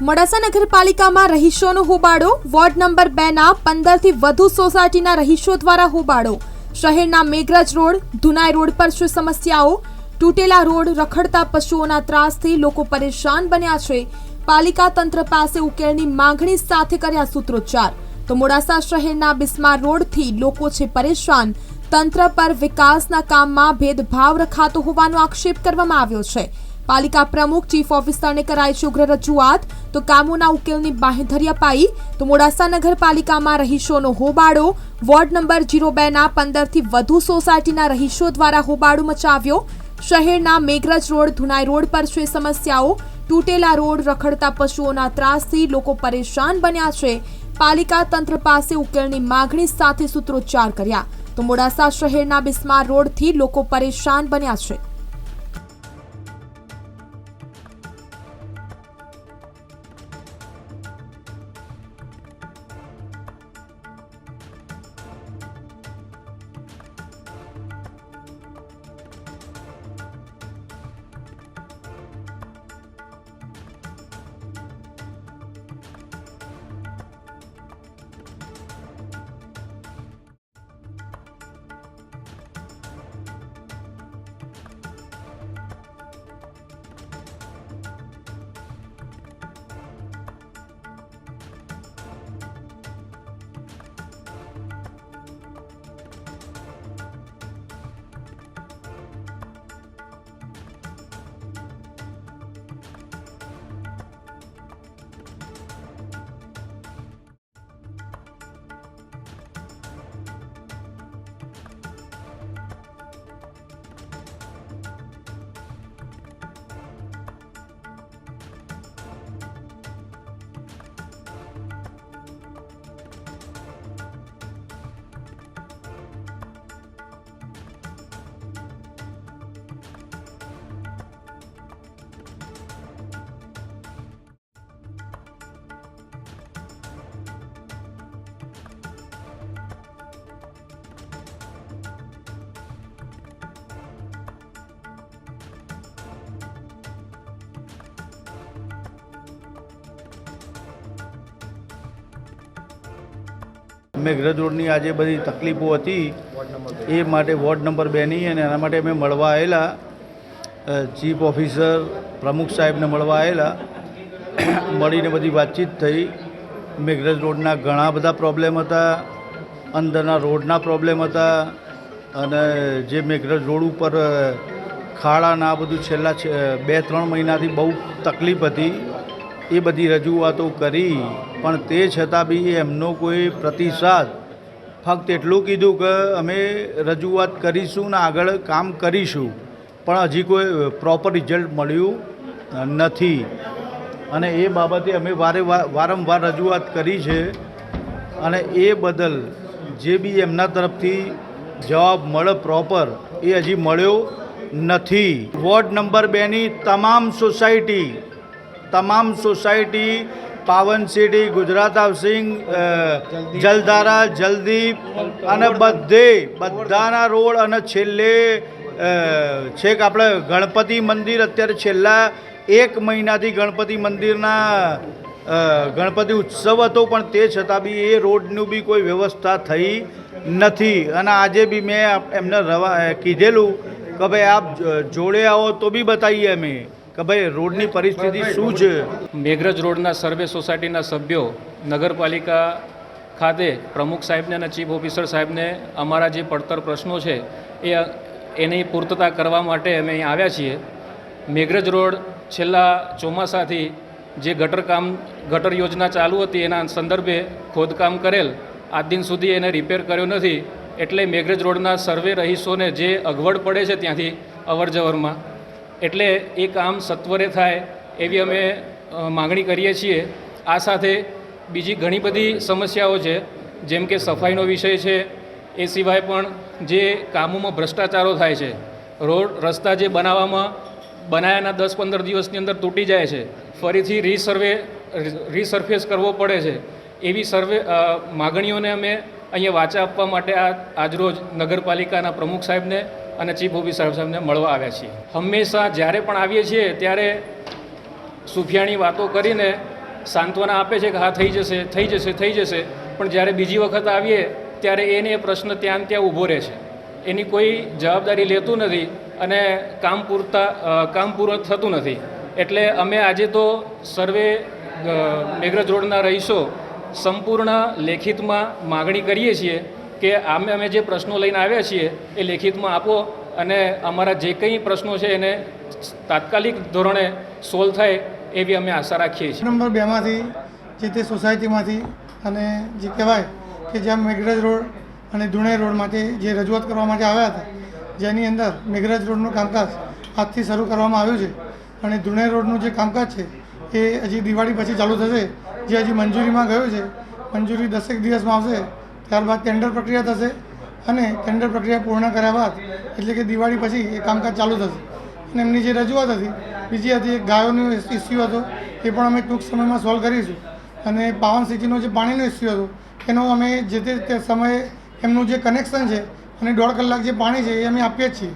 મોડાસા નગરપાલિકામાં રહીશોનો હોબાળો ward number બે ના પંદરથી વધુ સોસાયટીના રહીશો દ્વારા હોબાળો શહેરના મેઘરજ રોડ, ધુનાઈ રોડ પર શું સમસ્યાઓ? તૂટેલા રોડ, રખડતા પશુઓના ત્રાસથી લોકો પરેશાન બન્યા છે. પાલિકા તંત્ર પાસે ઉકેલની માંગણી સાથે કર્યા સૂત્રોચ્ચાર. તો મોડાસા શહેરના બિસ્માર રોડથી લોકો છે પરેશાન. તંત્ર પર વિકાસના કામમાં ભેદભાવ રખાતો હોવાનો આક્ષેપ કરવામાં આવ્યો છે. પાલિકા પ્રમુખ, ચીફ ઓફિસરને કરાઈ છે ઉગ્ર રજૂઆત. તો કામોના ઉકેલની બાંહેધરી અપાઈ. તો મોડાસા નગરપાલિકામાં રહીશોનો હોબાળો. વોર્ડ નંબર જીરો બેના પંદરથી વધુ સોસાયટીના રહીશો દ્વારા હોબાળો મચાવ્યો. શહેરના મેઘરજ રોડ, ધુનાઈ રોડ પર છે સમસ્યાઓ. તૂટેલા રોડ, રખડતા પશુઓના ત્રાસથી લોકો પરેશાન બન્યા છે. પાલિકા તંત્ર પાસે ઉકેલની માગણી સાથે સૂત્રોચ્ચાર કર્યા. તો મોડાસા શહેરના બિસ્માર રોડથી લોકો પરેશાન બન્યા છે. મેઘરજ રોડની આજે બધી તકલીફો હતી એ માટે વોર્ડ નંબર બેની અને એના માટે અમે મળવા આવેલા. ચીફ ઓફિસર પ્રમુખ સાહેબને મળવા આવેલા. મળીને બધી વાતચીત થઈ. મેઘરજ રોડના ઘણા બધા પ્રોબ્લેમ હતા, અંદરના રોડના પ્રોબ્લેમ હતા અને જે મેઘરજ રોડ ઉપર ખાડાના બધું છેલ્લા બે ત્રણ મહિનાથી બહુ તકલીફ હતી. એ બધી રજૂઆતો કરી, પણ તે છતાં બી એમનો કોઈ પ્રતિસાદ. ફક્ત એટલું કીધું કે અમે રજૂઆત કરીશું ને આગળ કામ કરીશું, પણ હજી કોઈ પ્રોપર રિઝલ્ટ મળ્યું નથી. અને એ બાબતે અમે વારે વારંવાર રજૂઆત કરી છે. અને એ બદલ જે બી એમના તરફથી જવાબ મળે પ્રોપર, એ હજી મળ્યો નથી. વોર્ડ નંબર બેની તમામ સોસાયટી તમામ society, Pavan city Gujarat housing Jaldhara, Jaldeep અને બધે, બધાના રોડ અને છેલ્લે છેક આપણે ગણપતિ મંદિર અત્યારે છેલ્લા એક મહિનાથી ગણપતિ મંદિરના ગણપતિ ઉત્સવ હતો, પણ તે છતાં બી એ રોડનું બી કોઈ વ્યવસ્થા થઈ નથી. અને આજે બી મેં એમને રવા કીધેલું કે ભાઈ આપ જોડે આવો તો બી બતાવીએ અમે. કે ભાઈ રોડની પરિસ્થિતિ શું છે? મેઘરજ રોડના સર્વે સોસાયટીના સભ્યો નગરપાલિકા ખાતે પ્રમુખ સાહેબને અને ચીફ ઓફિસર સાહેબને અમારા જે પડતર પ્રશ્નો છે એ એની પૂર્તતા કરવા માટે અમે અહીં આવ્યા છીએ. મેઘરજ રોડ છેલ્લા ચોમાસાથી જે ગટર કામ ગટર યોજના ચાલુ હતી એના સંદર્ભે ખોદકામ કરેલ આજ દિન સુધી એને રિપેર કર્યો નથી. એટલે મેઘરજ રોડના સર્વે રહીશોને જે અગવડ પડે છે ત્યાંથી અવર જવરમાં એટલે એ કામ સત્વરે થાય એવી અમે માગણી કરીએ છીએ. આ સાથે બીજી ઘણી બધી સમસ્યાઓ છે, જેમ કે સફાઈનો વિષય છે, એ સિવાય પણ જે કામોમાં ભ્રષ્ટાચારો થાય છે, રોડ, રસ્તા જે બનાવવામાં બનાવ્યાના દસ પંદર દિવસની અંદર તૂટી જાય છે, ફરીથી રીસર્વે, રીસર્ફેસ કરવો પડે છે, એવી સર્વે માગણીઓને અમે અહીંયા વાચા આપવા માટે આ, આજરોજ નગરપાલિકાના પ્રમુખ સાહેબને અને ચીફ ઓફિસર સાહેબને મળવા આવ્યા છીએ. હંમેશા જ્યારે પણ આવીએ છીએ ત્યારે સુફિયાણી વાતો કરીને સાંત્વના આપે છે કે હા, થઈ જશે થઈ જશે થઈ જશે. પણ જ્યારે બીજી વખત આવીએ ત્યારે એને એ પ્રશ્ન ત્યાં ત્યાં ઊભો રહે છે. એની કોઈ જવાબદારી લેતું નથી અને કામ પૂરતા કામ પૂરું થતું નથી. એટલે અમે આજે તો સર્વે મેઘરજ રોડના રહીશો સંપૂર્ણ લેખિતમાં માગણી કરીએ છીએ કે આમે અમે જે પ્રશ્નો લઈને આવ્યા છીએ એ લેખિતમાં આપો અને અમારા જે કંઈ પ્રશ્નો છે એને તાત્કાલિક ધોરણે સોલ્વ થાય એવી અમે આશા રાખીએ છીએ. નંબર બેમાંથી, જે તે સોસાયટીમાંથી અને જે કહેવાય કે જ્યાં મેઘરાજ રોડ અને ધુણે રોડ માટે જે રજૂઆત કરવા માટે આવ્યા હતા, જેની અંદર મેઘરાજ રોડનું કામકાજ આજથી શરૂ કરવામાં આવ્યું છે અને ધુણે રોડનું જે કામકાજ છે એ હજી દિવાળી પછી ચાલુ થશે, જે હજી મંજૂરીમાં ગયું છે. મંજૂરી દસેક દિવસમાં આવશે. ત્યારબાદ ટેન્ડર પ્રક્રિયા થશે અને ટેન્ડર પ્રક્રિયા પૂર્ણ કર્યા બાદ એટલે કે દિવાળી પછી એ કામકાજ ચાલુ થશે. અને એમની જે રજૂઆત હતી, બીજી હતી એક ગાયોનો ઇસ્યુ હતો, એ પણ અમે ટૂંક સમયમાં સોલ્વ કરીશું. અને પાવન સિટીનો જે પાણીનો ઇસ્યુ હતો, એનો અમે જે તે સમયે એમનું જે કનેક્શન છે અને દોઢ કલાક જે પાણી છે એ અમે આપીએ જ છીએ.